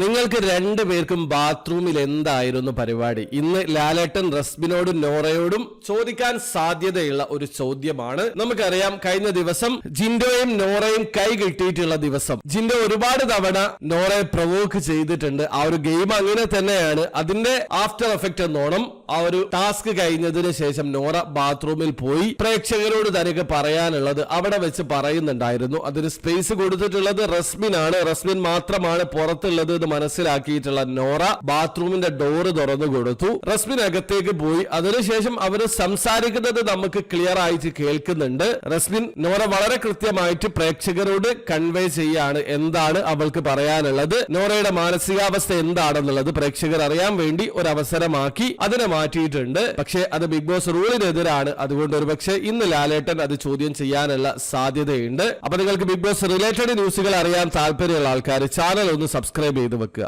നിങ്ങൾക്ക് രണ്ടു പേർക്കും ബാത്റൂമിൽ എന്തായിരുന്നു പരിപാടി? ഇന്ന് ലാലേട്ടൻ റസ്ബിനോടും നോറയോടും ചോദിക്കാൻ സാധ്യതയുള്ള ഒരു ചോദ്യമാണ്. നമുക്കറിയാം കഴിഞ്ഞ ദിവസം ജിൻഡോയും നോറയും കൈ കിട്ടിയിട്ടുള്ള ദിവസം. ജിൻഡോ ഒരുപാട് തവണ നോറയെ പ്രവോക്ക് ചെയ്തിട്ടുണ്ട്. ആ ഒരു ഗെയിം അങ്ങനെ തന്നെയാണ്. അതിന്റെ ആഫ്റ്റർ എഫക്റ്റ് എന്നോണം ആ ഒരു ടാസ്ക് കഴിഞ്ഞതിന് ശേഷം നോറ ബാത്റൂമിൽ പോയി പ്രേക്ഷകരോട് തനിക്ക് പറയാനുള്ളത് അവിടെ വെച്ച് പറയുന്നുണ്ടായിരുന്നു. അതിന് സ്പേസ് കൊടുത്തിട്ടുള്ളത് റസ്മിനാണ് റസ്മിൻ മാത്രമാണ് പുറത്തുള്ളത് മനസ്സിലാക്കിയിട്ടുള്ള നോറ ബാത്റൂമിന്റെ ഡോറ് തുറന്നു കൊടുത്തു. റസ്മിൻ അകത്തേക്ക് പോയി. അതിനുശേഷം അവർ സംസാരിക്കുന്നത് നമുക്ക് ക്ലിയർ ആയിട്ട് കേൾക്കുന്നുണ്ട്. റസ്മിൻ നോറ വളരെ കൃത്യമായിട്ട് പ്രേക്ഷകരോട് കൺവേ ചെയ്യാണ് എന്താണ് അവൾക്ക് പറയാനുള്ളത്. നോറയുടെ മാനസികാവസ്ഥ എന്താണെന്നുള്ളത് പ്രേക്ഷകർ അറിയാൻ വേണ്ടി ഒരു അവസരമാക്കി അതിനെ മാറ്റിയിട്ടുണ്ട്. പക്ഷേ അത് ബിഗ് ബോസ് റൂളിനെതിരാണ്. അതുകൊണ്ട് ഒരു പക്ഷേ ഇന്ന് ലാലേട്ടൻ അത് ചോദ്യം ചെയ്യാനുള്ള സാധ്യതയുണ്ട്. അപ്പൊ നിങ്ങൾക്ക് ബിഗ് ബോസ് റിലേറ്റഡ് ന്യൂസുകൾ അറിയാൻ താല്പര്യമുള്ള ആൾക്കാർ ചാനൽ ഒന്ന് സബ്സ്ക്രൈബ് ചെയ്ത് വെക്കുക